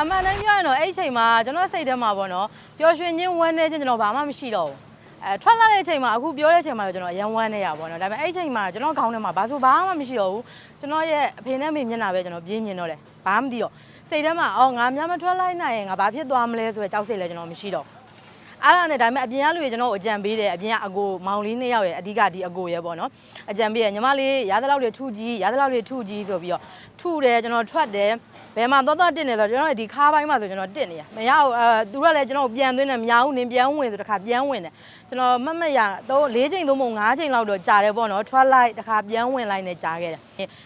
အမှန်တမ်းပြောရင်တော့အဲ့ဒီအချိန်မှာကျွန်တော်စိတ်ထဲမှာပေါ့နော်ပျော်ရွှင်ခြင်းဝမ်းနည်းခြင်းကျွန်တော်ဘာမှမရှိတော့ဘူးအဲထွက်လာတဲ့အချိန်မှာအခုပြောတဲ့အချိန်မှာတော့ကျွန်တော်အရန်ဝမ်းနေရပါတော့ဒါပေမဲ့အဲ့ဒီအချိန်မှာကျွန်တော်ခေါင်းထဲမှာဘာဆိုဘာမှမရှိတော့ဘူးကျွန်တော်ရဲ့အဖေနဲ့မေမျက်နှာပဲကျွန်တော်ပြင်းမြင်တော့တယ်ဘာမှမသိတော့စိတ်ထဲမှာအော်ငါများမထွက်လိုက်နိုင်ရင်ငါဘာဖြစ်သွားမလဲဆိုတဲ့ကြောက်စိတ်လည်းကျွန်တော်မရှိတော့အဲ့ဒါနဲ့ဒါပေမဲ့အပြင်ကလူတွေကျွန်တော်ကိုအကြံပေးတယ်အပြင်ကအကိုမောင်လေးနှစ်ယောက်ရဲ့အဓိကဒီအကိုရဲ့ပေါ့နော်အကြံပေးရညီမလေးရသလောက်တွေထုကြည့်ရသလောက်တွေထုကြည့်ဆိုပြီးတော့ထုတယ်ကျွန်တော်ထွက်တယ် ဘယ်မှာသွားသွားတက်နေဆိုတော့ကျွန်တော်ဒီခါးပိုင်းမှာဆိုကျွန်တော်တက်နေရမရဘူးအဲသူကလည်းကျွန်တော်ပြန်သွင်းတယ်မရဘူးနင်ပြန်ဝင်ဆိုတခါပြန်ဝင်တယ်ကျွန်တော်မတ်မတ်ရတော့၄ချိန်သုံးပုံ၅ချိန်လောက်တော့ကြာတယ်ပေါ့နော်ထွက်လိုက်တခါပြန်ဝင်လိုက်နဲ့ကြာခဲ့တယ်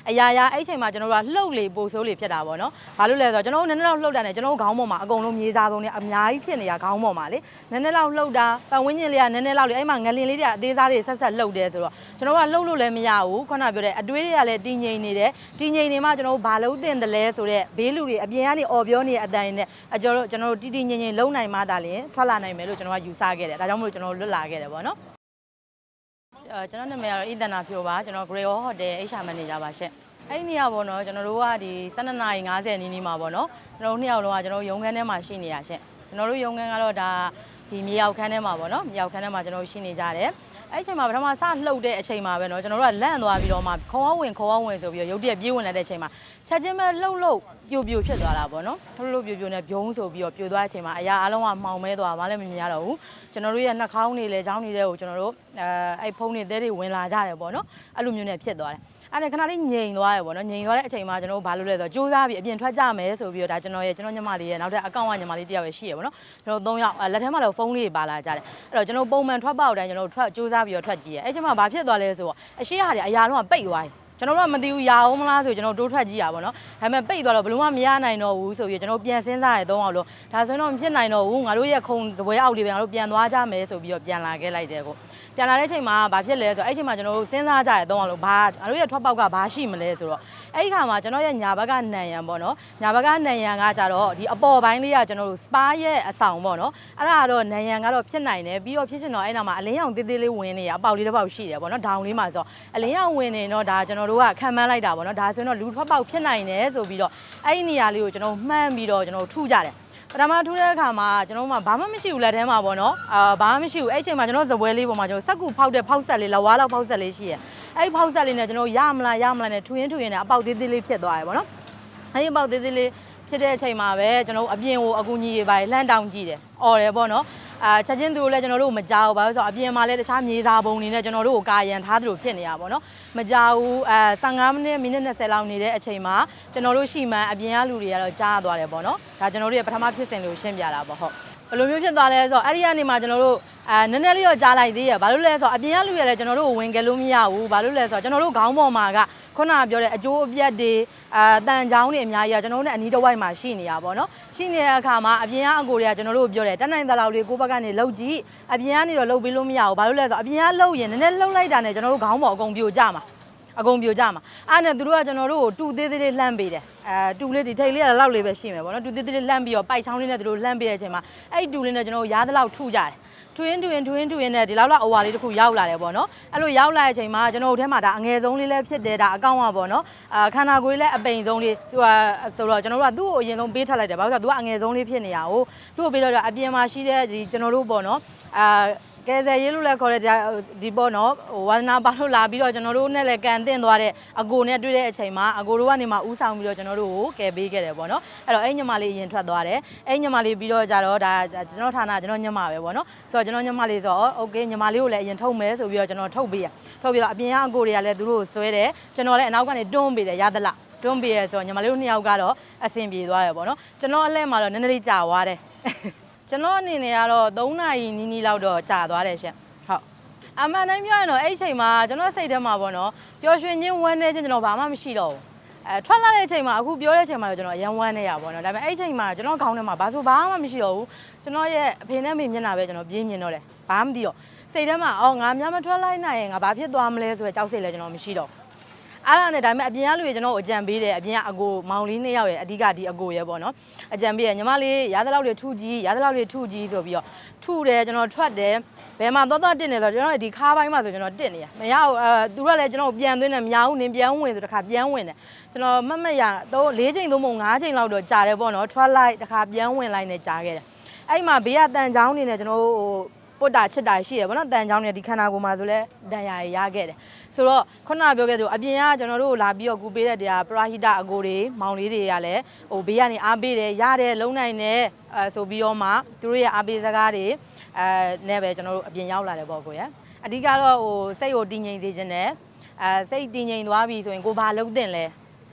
အရာရာအဲ့ချိန်မှာကျွန်တော်တို့ကလှုပ်လေပို့ဆိုးလေဖြစ်တာပေါ့နော်ဘာလို့လဲဆိုတော့ကျွန်တော်တို့နည်းနည်းလောက်လှုပ်တာနဲ့ကျွန်တော်တို့ခေါင်းပေါ်မှာအကုန်လုံးမြေစာပုံတွေအများကြီးဖြစ်နေတာခေါင်းပေါ်မှာလေနည်းနည်းလောက်လှုပ်တာပတ်ဝန်းကျင်လေးကနည်းနည်းလောက်လေအဲ့မှာငလင်လေးတွေကအသေးစားတွေဆက်ဆက်လှုပ်တယ်ဆိုတော့ကျွန်တော်တို့ကလှုပ်လို့လည်းမရဘူးခုနပြောတဲ့အတွေးတွေကလည်းတည်ငြိမ်နေတယ်တည်ငြိမ်နေမှကျွန်တော်တို့ဘာလို့တင်တယ်လဲဆိုတော့ဘေးလူတွေအပြင်ကနေអော်ပြောနေတဲ့အတိုင်းနဲ့အကျော်တို့ကျွန်တော်တို့တည်တည်ငြိမ်ငြိမ်လုံနိုင်မှသာလျှင်ထွက်လာနိုင်မယ်လို့ကျွန်တော်ကယူဆခဲ့တယ်ဒါကြောင့်မလို့ကျွန်တော်တို့လွတ်လာခဲ့တယ်ပေါ့နော်အဲကျွန်တော်နာမည်ကတော့ဣဒနာဖြိုပါကျွန်တော် Grey Hotel HR Manager ပါရှင့်အဲ့ဒီနေရာပေါ့နော်ကျွန်တော်တို့ကဒီ12နာရီ50နီးနီးမှာပေါ့နော်ကျွန်တော်တို့နှစ်ယောက်လုံးကကျွန်တော်တို့ရုံခန်းထဲမှာရှိနေရရှင့်ကျွန်တော်တို့ရုံခန်းကတော့ဒါဒီမြေရောက်ခန်းထဲမှာပေါ့နော်မြေရောက်ခန်းထဲမှာကျွန်တော်တို့ရှိနေကြတယ် အဲ့အချိန်မှာပထမစလှုပ်တဲ့အချိန်မှာပဲเนาะကျွန်တော်တို့ကလန့်သွားပြီးတော့မှခေါင်းဝင်ခေါင်းဝင်ဆိုပြီးတော့ရုတ်တရက်ပြေးဝင်လာတဲ့အချိန်မှာချက်ချင်းပဲလှုပ်လှုပ်ပြိုပြိုဖြစ်သွားတာပေါ့နော်လှုပ်လှုပ်ပြိုပြိုနဲ့ဘုံဆိုပြီးတော့ပြိုသွားတဲ့အချိန်မှာအရာအလုံးကမှောင်မဲသွားမှလည်းမမြင်ရတော့ဘူးကျွန်တော်တို့ရဲ့နှာခေါင်းတွေလည်းချောင်းတွေတွေကိုကျွန်တော်တို့အဲအဲ့ဖုန်းတွေတဲတွေဝင်လာကြတယ်ပေါ့နော်အဲ့လိုမျိုးနဲ့ဖြစ်သွားတယ် အဲ့ဒါခဏလေးငြိမ်သွားတယ်ပေါ့နော်ငြိမ်သွားတဲ့အချိန်မှာကျွန်တော်တို့ဘာလုပ်လဲဆိုတော့စူးစမ်းပြီးအပြင်ထွက်ကြမယ်ဆိုပြီးတော့ဒါကျွန်တော်ရဲ့ကျွန်တော်ညီမလေးရဲ့နောက်ထပ်အကောင့်ကညီမလေးတစ်ယောက်ပဲရှိရပေါ့နော်ကျွန်တော်၃ယောက်အဲ့လက်ထဲမှာတော့ဖုန်းလေးပါလာကြတယ်အဲ့တော့ကျွန်တော်ပုံမှန်ထွက်ပေါက်တိုင်းကျွန်တော်တို့ထွက်စူးစမ်းပြီးတော့ထွက်ကြည့်ရအဲ့ချိန်မှာဘာဖြစ်သွားလဲဆိုတော့အရှိဟာတွေအရာလုံးကပိတ်သွားတယ် ကျွန်တော်တို့ကမသိဘူးရအောင်မလားဆိုကျွန်တော်တိုးထွက်ကြည့်ရပါတော့ဒါပေမဲ့ပိတ်သွားတော့ဘယ်လို့မှမရနိုင်တော့ဘူးဆိုပြီးကျွန်တော်ပြန်စဉ်းစားရတော့အောင်လို့ဒါဆိုတော့မဖြစ်နိုင်တော့ဘူးငါတို့ရဲ့ခုံစပွဲအောက်လေးပဲငါတို့ပြန်သွားကြမယ်ဆိုပြီးတော့ပြန်လာခဲ့လိုက်တယ်ကိုပြန်လာတဲ့အချိန်မှာဘာဖြစ်လဲဆိုတော့အဲ့ချိန်မှာကျွန်တော်တို့စဉ်းစားကြရတော့အောင်လို့ဘာငါတို့ရဲ့ထွက်ပေါက်ကဘာရှိမလဲဆိုတော့ အဲ့ဒီခါမှာကျွန်တော်ရဲ့ညာဘက်ကနံရံပေါ့နော်ညာဘက်ကနံရံကကြတော့ဒီအပေါ်ပိုင်းလေးကကျွန်တော်တို့စပါးရဲ့အဆောင်ပေါ့နော်အဲ့ဒါကတော့နံရံကတော့ဖြစ်နိုင်တယ်ပြီးတော့ဖြစ်ချင်တော့အဲ့နောက်မှာအလင်းရောင်သေးသေးလေးဝင်နေရအပေါက်လေးတစ်ပေါက်ရှိတယ်ပေါ့နော်ဒေါင်လေးမှာဆိုတော့အလင်းရောင်ဝင်နေတော့ဒါကျွန်တော်တို့ကခံမှန်းလိုက်တာပေါ့နော်ဒါဆိုရင်တော့လူထွက်ပေါက်ဖြစ်နိုင်တယ်ဆိုပြီးတော့အဲ့ဒီနေရာလေးကိုကျွန်တော်မှန်းပြီးတော့ကျွန်တော်ထုကြတယ်ပထမထူးတဲ့အခါမှာကျွန်တော်တို့မှဘာမှမရှိဘူးလက်ထဲမှာပေါ့နော်အာဘာမှမရှိဘူးအဲ့အချိန်မှာကျွန်တော်ဇပွဲလေးပေါ်မှာကျွန်တော်စက်ကူဖောက်တဲ့ဖောက်ဆက်လေးလဝါလောက်ဖောက်ဆက်လေးရှိရယ် အဲ့ဒီဖောက်ဆက်လေးနဲ့ကျွန်တော်ရမလားရမလားနဲ့ထူရင်းထူရင်းနဲ့အပေါက်သေးသေးလေးဖြစ်သွားရယ်ပေါ့နော်အဲ့ဒီအပေါက်သေးသေးလေးဖြစ်တဲ့အချိန်မှာပဲကျွန်တော်တို့အပြင်ကိုအကူကြီးတွေပါလှမ်းတောင်းကြည့်တယ်။အော်တယ်ပေါ့နော်။အာချက်ချင်းသူတို့လည်းကျွန်တော်တို့ကိုမကြောက်ဘာလို့ဆိုတော့အပြင်မှာလည်းတခြားမြေစာပုံတွေနဲ့ကျွန်တော်တို့ကိုကာရန်ထားသလိုဖြစ်နေရပါပေါ့နော်။မကြောက်ဘူးအဲ15မိနစ်မိနစ်20လောက်နေတဲ့အချိန်မှာကျွန်တော်တို့ရှိမှန်အပြင်ကလူတွေကတော့ကြားသွားတယ်ပေါ့နော်။ဒါကျွန်တော်တို့ရဲ့ပထမဖြစ်စဉ်လို့ရှင်းပြတာပေါ့ဟုတ်။ ဘယ်လိုမျိုးဖြစ်သွားလဲဆိုတော့အဲ့ဒီကနေမှကျွန်တော်တို့အဲနည်းနည်းလေးတော့ကြားလိုက်သေးရဘာလို့လဲဆိုတော့အပြင်ကလူတွေလည်းကျွန်တော်တို့ကိုဝင်ကြလို့မရဘူးဘာလို့လဲဆိုတော့ကျွန်တော်တို့ခေါင်းပေါ်မှာကခုနကပြောတဲ့အကျိုးအပြတ်တွေအာတန်ချောင်းတွေအများကြီးကကျွန်တော်တို့နဲ့အနီးတစ်ဝိုက်မှာရှိနေရပါတော့ရှိနေတဲ့အခါမှာအပြင်ကအကိုတွေကကျွန်တော်တို့ပြောတယ်တက်နိုင်သလောက်လေးကိုယ့်ဘက်ကနေလှုပ်ကြည့်အပြင်ကနေတော့လှုပ်ပေးလို့မရဘူးဘာလို့လဲဆိုတော့အပြင်ကလှုပ်ရင်နည်းနည်းလှုပ်လိုက်တာနဲ့ကျွန်တော်တို့ခေါင်းပေါ်အကုန်ပြိုကျမှာ အကုန်ပြိုကြမှာအဲ့နဲ့သူတို့ကကျွန်တော်တို့ကိုတူသေးသေးလေးလှမ်းပေးတယ်အဲတူလေးဒီထိတ်လေးကလောက်လေးပဲရှိမယ်ပေါ့နော်တူသေးသေးလေးလှမ်းပြီးတော့ပိုက်ချောင်းလေးနဲ့သူတို့လှမ်းပေးတဲ့အချိန်မှာအဲ့တူလေးနဲ့ကျွန်တော်တို့ရားသလောက်ထုကြတယ်ထွင်းထွင်းထွင်းထွင်းနဲ့ဒီလောက်လောက်အဝါလေးတစ်ခုရောက်လာတယ်ပေါ့နော်အဲ့လိုရောက်လာတဲ့အချိန်မှာကျွန်တော်တို့ထဲမှာဒါအငယ်ဆုံးလေးလည်းဖြစ်တယ်ဒါအကောင့်ကပေါ့နော်အာခန္ဓာကိုယ်လေးလည်းအပိန်ဆုံးလေးသူကဆိုတော့ကျွန်တော်တို့ကသူ့ကိုအရင်ဆုံးပေးထပ်လိုက်တယ်ဘာလို့လဲဆိုတော့သူကအငယ်ဆုံးလေးဖြစ်နေရအောင်သူ့ကိုပေးတော့အပြင်မှာရှိတဲ့ဒီကျွန်တော်တို့ပေါ့နော် အာကဲဆယ်ရေးလို့လည်းခေါ်တဲ့ဒီပေါ့နော်ဟိုဝါသနာပါလို့လာပြီးတော့ကျွန်တော်တို့နဲ့လည်းကန်တင်သွားတဲ့အကိုနဲ့တွေ့တဲ့အချိန်မှာအကိုတို့ကနေမှဥဆောင်ပြီးတော့ကျွန်တော်တို့ကိုကယ်ပေးခဲ့တယ်ပေါ့နော်အဲ့တော့အဲ့ညမလေးအရင်ထွက်သွားတယ်အဲ့ညမလေးပြီးတော့ကြတော့ဒါကျွန်တော်ဌာနကျွန်တော်ညမပဲပေါ့နော်ဆိုတော့ကျွန်တော်ညမလေးဆိုတော့โอเคညမလေးကိုလည်းအရင်ထုတ်မယ်ဆိုပြီးတော့ကျွန်တော်ထုတ်ပေးရထုတ်ပြီးတော့အပြင်ကအကိုတွေကလည်းသူတို့ကိုဆွဲတယ်ကျွန်တော်လည်းအနောက်ကနေတွန်းပေးတယ်ရသလားတွန်းပေးရဆိုတော့ညီမလေးတို့နှစ်ယောက်ကတော့အဆင်ပြေသွားတယ်ပေါ့နော်ကျွန်တော်အလဲမှာတော့နည်းနည်းလေးကြာသွားတယ် ကျွန်တော်အနေနဲ့ကတော့3နာရီနီးနီးလောက်တော့ကြာသွားတယ်ရှင်ဟုတ်အမှန်တမ်းပြောရင်တော့အဲ့ဒီအချိန်မှာကျွန်တော်စိတ်ထဲမှာပေါ့နော်ပျော်ရွှင်ခြင်းဝမ်းနည်းခြင်းကျွန်တော်ဘာမှမရှိတော့ဘူးအဲထွက်လာတဲ့အချိန်မှာအခုပြောတဲ့အချိန်မှာတော့ကျွန်တော်အရန်ဝမ်းနေရပါတော့ဒါပေမဲ့အဲ့ဒီအချိန်မှာကျွန်တော်ခေါင်းထဲမှာဘာဆိုဘာမှမရှိတော့ဘူးကျွန်တော်ရဲ့အဖေနဲ့မေမျက်နှာပဲကျွန်တော်ပြင်းမြင်တော့တယ်ဘာမှမသိတော့စိတ်ထဲမှာအော်ငါများမထွက်လိုက်နိုင်ရင်ငါဘာဖြစ်သွားမလဲဆိုတဲ့ကြောက်စိတ်လည်းကျွန်တော်မရှိတော့ဘူး အဲ့ဒါနဲ့ဒါပေမဲ့အပြင်ကလူတွေကျွန်တော်ကိုအကြံပေးတယ်အပြင်ကအကိုမောင်လေးနှစ်ယောက်ရဲ့အဓိကဒီအကိုရဲ့ပေါ့နော်အကြံပေးရညီမလေးရသလောက်တွေထုကြည့်ရသလောက်တွေထုကြည့်ဆိုပြီးတော့ထုတယ်ကျွန်တော်ထွက်တယ်ဘဘယ်မှာသွားသွားတစ်နေဆိုတော့ကျွန်တော်ဒီခါးပိုင်းမှာဆိုကျွန်တော်တစ်နေရမရဘူးအဲသူကလည်းကျွန်တော်ပြန်သွင်းတယ်မရဘူးနင်ပြန်ဝင်ဆိုတခါပြန်ဝင်တယ်ကျွန်တော်မတ်မတ်ရတော့၄ချိန်သုံးပုံ၅ချိန်လောက်တော့ကြာတယ်ပေါ့နော်ထွက်လိုက်တခါပြန်ဝင်လိုက်နေကြာခဲ့တယ်အဲ့မှာဘေးကတန်ချောင်းနေနဲ့ကျွန်တော်ဟို ပုတ်တာချစ်တာရှိရပေါ့နော်တန်ချောင်းနေဒီခန္ဓာကိုယ်မှာဆိုလဲဒဏ်ရာရရခဲ့တယ်ဆိုတော့ခုနကပြောခဲ့သူအပြင်ကကျွန်တော်တို့လာပြီးတော့ကူပေးတဲ့တရားပရာဟိတအကိုတွေမောင်လေးတွေကလည်းဟိုဘေးကနေအားပေးတယ်ရတယ်လုံနိုင်တယ်အဲဆိုပြီးတော့မှသူတို့ရဲ့အားပေးစကားတွေအဲနဲ့ပဲကျွန်တော်တို့အပြင်ရောက်လာတယ်ပေါ့ကိုရအဓိကတော့ဟိုစိတ်ကိုတည်ငြိမ်စေခြင်းနဲ့အဲစိတ်တည်ငြိမ်သွားပြီဆိုရင်ကိုဘာလုပ်တင်လဲ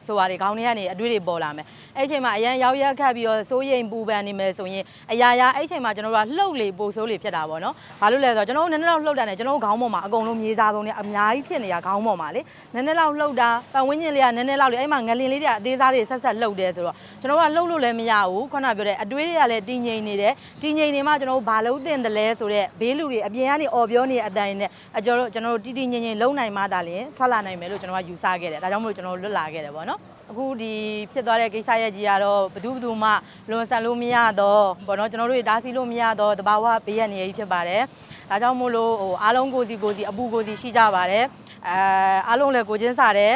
ဆိုတာတွေခေါင်းထဲကနေအတွေ့တွေပေါ်လာမယ်အဲ့ဒီအချိန်မှာအရန်ရောက်ရက်ခတ်ပြီးတော့စိုးရိမ်ပူပန်နေမယ်ဆိုရင်အရာရာအဲ့ဒီအချိန်မှာကျွန်တော်တို့ကလှုပ်လေပိုဆိုးလေဖြစ်တာပေါ့နော်ဘာလို့လဲဆိုတော့ကျွန်တော်တို့နည်းနည်းလောက်လှုပ်တာနဲ့ကျွန်တော်တို့ခေါင်းပေါ်မှာအကုန်လုံးမြေစာပုံတွေအများကြီးဖြစ်နေတာခေါင်းပေါ်မှာလေနည်းနည်းလောက်လှုပ်တာပတ်ဝန်းကျင်လေးကနည်းနည်းလောက်လေအဲ့မှာငလင်လေးတွေကအသေးစားတွေဆက်ဆက်လှုပ်တယ်ဆိုတော့ကျွန်တော်တို့ကလှုပ်လို့လည်းမရဘူးခုနပြောတဲ့အတွေးတွေကလည်းတည်ငြိမ်နေတယ်တည်ငြိမ်နေမှကျွန်တော်တို့ဘာလို့တင်တယ်လဲဆိုတော့ဘေးလူတွေအပြင်ကနေអော်ပြောနေတဲ့အတိုင်းနဲ့အကျော်တို့ကျွန်တော်တို့တည်တည်ငြိမ်ငြိမ်လုံနိုင်မှသာလျှင်ထွက်လာနိုင်မယ်လို့ကျွန်တော်ကယူဆခဲ့တယ်ဒါကြောင့်မလို့ကျွန်တော်တို့လွတ်လာခဲ့တယ်ပေါ့နော် အခုဒီဖြစ်သွားတဲ့ကိစ္စရဲ့ကြီးကတော့ဘယ်သူဘယ်သူမှလွန်ဆန်လို့မရတော့ဘောနော်ကျွန်တော်တို့တားဆီးလို့မရတော့တဘာဝဘေးရနေရကြီးဖြစ်ပါတယ်။ဒါကြောင့်မို့လို့ဟိုအားလုံးကိုစီကိုစီအပူကိုစီရှိကြပါတယ်။အဲအားလုံးလည်းကိုချင်းစားတယ်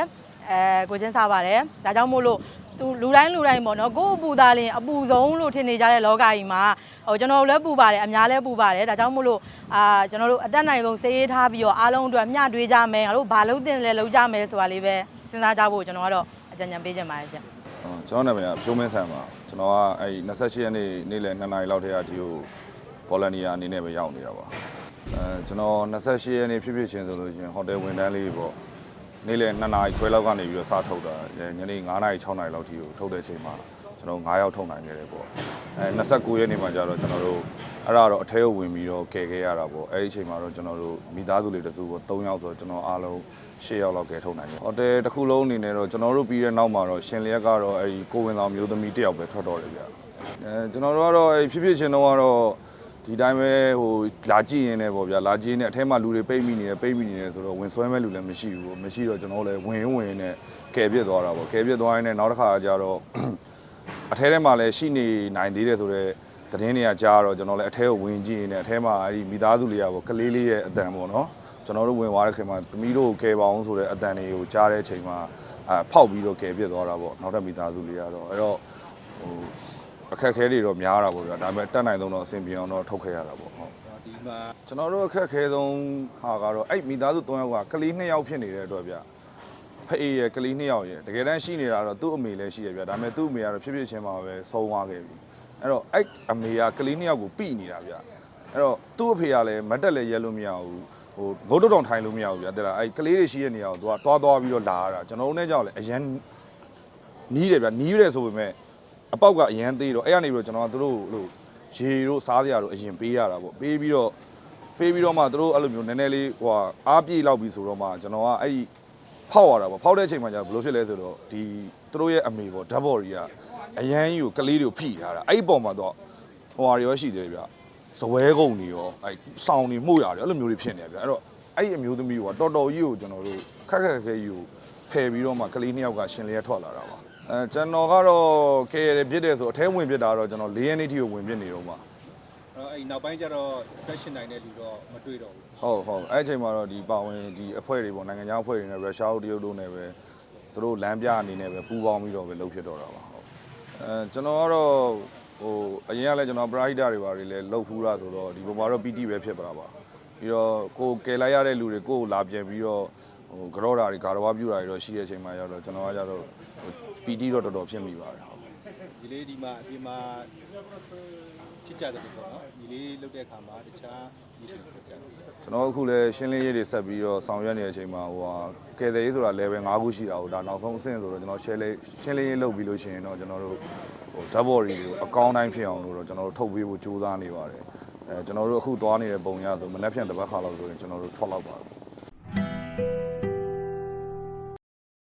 အဲကိုချင်းစားပါတယ်။ဒါကြောင့်မို့လို့သူလူတိုင်းလူတိုင်းပေါ့နော်ကိုယ့်အပူသားလင်အပူဆုံးလို့ထင်နေကြတဲ့လောကကြီးမှာဟိုကျွန်တော်တို့လည်းပူပါတယ်အများလည်းပူပါတယ်ဒါကြောင့်မို့လို့အာကျွန်တော်တို့အတက်နိုင်ဆုံးစေးရေးထားပြီးတော့အားလုံးအတွက်မျှတွေးကြမယ်ငါတို့ဘာလုပ်တင်လဲလုပ်ကြမယ်ဆိုတာလေးပဲစဉ်းစားကြဖို့ကျွန်တော်ကတော့ အကြံဉာဏ်ပေးချင်ပါတယ်ရှင်အော်ကျွန်တော်နာမည်ကဖြိုးမင်းဆန်ပါကျွန်တော်ကအဲ့28ရက်နေ့နေ့လယ်2နာရီလောက်တည်းကဒီကိုဘောလနီယာအနေနဲ့ပဲရောက်နေတာပါအဲကျွန်တော်28ရက်နေ့ဖြစ်ဖြစ်ချင်းဆိုလို့ရှိရင်ဟိုတယ်ဝန်ထမ်းလေးပေါ့နေ့လယ်2နာရီခွဲလောက်ကနေပြီးတော့စထုတ်တာညနေ9နာရီ6နာရီလောက်ထိကိုထုတ်တဲ့အချိန်မှာကျွန်တော်9ရောက်ထုတ်နိုင်ခဲ့တယ်ပေါ့အဲ29ရက်နေ့မှာကျတော့ကျွန်တော်တို့အဲ့ဒါတော့အထဲကိုဝင်ပြီးတော့ကယ်ခဲ့ရတာပေါ့အဲ့ဒီအချိန်မှာတော့ကျွန်တော်တို့မိသားစုလေးတစ်စုပေါ့3ယောက်ဆိုတော့ကျွန်တော်အားလုံး 10ယောက်လောက်ကယ်ထုတ်နိုင်တယ်ဟိုတယ်တစ်ခုလုံးအနေနဲ့တော့ကျွန်တော်တို့ပြီးတဲ့နောက်မှာတော့ရှင်လျက်ကတော့အဲ့ဒီကိုဝင်ဆောင်မျိုးသမီးတစ်ယောက်ပဲထွက်တော့တယ်ဗျအဲကျွန်တော်တို့ကတော့အဲ့ဖြစ်ဖြစ်ချင်းတော့ကတော့ဒီတိုင်းပဲဟိုလာကြည့်ရင်လည်းပေါ့ဗျာလာကြည့်နေအထဲမှာလူတွေပိတ်မိနေတယ်ပိတ်မိနေတယ်ဆိုတော့ဝင်ဆွဲမဲ့လူလည်းမရှိဘူးပေါ့မရှိတော့ကျွန်တော်တို့လည်းဝင်ဝင်နဲ့ကယ်ပြစ်သွားတာပေါ့ကယ်ပြစ်သွားရင်လည်းနောက်တစ်ခါကျတော့အထဲထဲမှာလည်းရှိနေနိုင်သေးတယ်ဆိုတော့သတင်းတွေကကြားတော့ကျွန်တော်လည်းအထဲကိုဝင်ကြည့်နေတယ်အထဲမှာအဲ့ဒီမိသားစုလေးကပေါ့ကလေးလေးရဲ့အတန်ပေါ့နော် ကျွန်တော်တို့ဝင်သွားတဲ့ခင်မှာသမီးတို့ကိုကယ်ပါအောင်ဆိုတဲ့အတန်တွေကိုကြားတဲ့အချိန်မှာအဖောက်ပြီးတော့ကယ်ပြစ်သွားတာပေါ့နောက်ထပ်မိသားစုလေးကတော့အဲ့တော့ဟိုအခက်အခဲတွေတော့များတာပေါ့ဗျာဒါပေမဲ့တက်နိုင်ဆုံးတော့အဆင်ပြေအောင်တော့ထုတ်ခဲ့ရတာပေါ့ဟုတ်ဒီမှာကျွန်တော်တို့အခက်အခဲဆုံးဟာကတော့အဲ့မိသားစု၃ယောက်ကကလေး၂ယောက်ဖြစ်နေတဲ့အတွက်ဗျဖေးရယ်ကလေး၂ယောက်ရယ်တကယ်တမ်းရှိနေတာတော့သူ့အမေလည်းရှိရဗျဒါပေမဲ့သူ့အမေကတော့ဖြစ်ဖြစ်ချင်းမှာပဲဆုံးသွားခဲ့ပြီအဲ့တော့အဲ့အမေကကလေး၂ယောက်ကိုပြိနေတာဗျအဲ့တော့သူ့အဖေကလည်းမတ်တက်လည်းရဲလို့မရဘူး ဟိုငုတ်တုံတောင်ထိုင်လို့မရဘူးဗျတဲ့လားအဲ့ကလေးတွေရှိတဲ့နေရာကိုသူကတွားသွားပြီးတော့လာရတာကျွန်တော်တို့နဲ့ကြောက်လည်းအရန်နီးတယ်ဗျနီးတယ်ဆိုပေမဲ့အပေါက်ကအရန်သေးတော့အဲ့ကနေပြီးတော့ကျွန်တော်ကသူတို့လို့ရေတို့စားစရာတို့အရင်ပေးရတာပေါ့ပေးပြီးတော့ပေးပြီးတော့မှသူတို့အဲ့လိုမျိုးနည်းနည်းလေးဟိုဟာအားပြေလောက်ပြီးဆိုတော့မှကျွန်တော်ကအဲ့ဒီဖောက်ရတာပေါ့ဖောက်တဲ့အချိန်မှာကျဘယ်လိုဖြစ်လဲဆိုတော့ဒီသူတို့ရဲ့အမေပေါ့ဓာတ်ဘော်ကြီးကအရန်ကြီးကိုကလေးတွေကိုဖိထားတာအဲ့ဒီပုံမှာတော့ဟိုဟာတွေရောရှိသေးတယ်ဗျ ဇဝဲကုံတွေရောအဲ့စောင်းတွေမှုရတယ်အဲ့လိုမျိုးတွေဖြစ်နေတယ်ဗျအဲ့တော့အဲ့ဒီအမျိုးသမီးကတော်တော်ကြီးကိုကျွန်တော်တို့ခက်ခက်ခဲခဲကြီးကိုဖယ်ပြီးတော့မှကလေးနှစ်ယောက်ကရှင်လျက်ထွက်လာတာပါအဲကျွန်တော်ကတော့ကဲရတယ်ပြစ်တယ်ဆိုအထဲဝင်ပြစ်တာတော့ကျွန်တော်၄ရက်နေ့ထိကိုဝင်ပြစ်နေတော့မှာအဲ့အဲ့နောက်ပိုင်းကျတော့အသက်ရှင်နိုင်တဲ့လူတော့မတွေ့တော့ဘူးဟုတ်ဟုတ်အဲ့အချိန်မှာတော့ဒီပါဝင်ဒီအဖွဲ့တွေပေါ့နိုင်ငံခြားအဖွဲ့တွေနဲ့ရုရှားတို့တရုတ်တို့နဲ့ပဲသူတို့လမ်းပြအနေနဲ့ပဲပူးပေါင်းပြီးတော့ပဲလုပ်ဖြစ်တော့တာပါဟုတ်အဲကျွန်တော်ကတော့ ဟိုအရင်ကလည်းကျွန်တော်ပရိုက်တာတွေပါတွေလည်းလုပ်ဖူးတာဆိုတော့ဒီပုံမှာတော့ PT ပဲဖြစ်ပါတာပါပြီးတော့ကိုကယ်လိုက်ရတဲ့လူတွေကိုကိုလာပြန်ပြီးတော့ဟိုကြောတာတွေဂါရဝပြူတာတွေတော့ရှိတဲ့အချိန်မှာရောက်တော့ကျွန်တော်ကကြတော့ PT တော့တော်တော်ဖြစ်မိပါတယ်ဟုတ်ဒီလေးဒီမှာအပြင်မှာဖြစ်ကြတယ်ပေါ့နော်ဒီလေးလုတ်တဲ့အခါမှာတခြားဒီလိုဖြစ် ကြတယ်ကျွန်တော်အခုလည်းရှင်းလင်းရေးတွေဆက်ပြီးတော့ဆောင်ရွက်နေတဲ့အချိန်မှာဟိုဟာကယ်တယ်ရေးဆိုတာ level 5ခုရှိတာဟိုဒါနောက်ဆုံးအဆင့်ဆိုတော့ကျွန်တော် share လေးရှင်းလင်းရေးလုပ်ပြီးလို့ရှိရင်တော့ကျွန်တော်တို့ဟို double တွေကိုအကောင်းတိုင်းဖြစ်အောင်လို့တော့ကျွန်တော်တို့ထုတ်ပေးဖို့ကြိုးစားနေပါတယ်အဲကျွန်တော်တို့အခုသွားနေတဲ့ပုံရဆိုမနေ့ဖြန်တစ်ပတ်ခါလောက်ဆိုရင်ကျွန်တော်တို့ထွက်လောက်ပါဘူး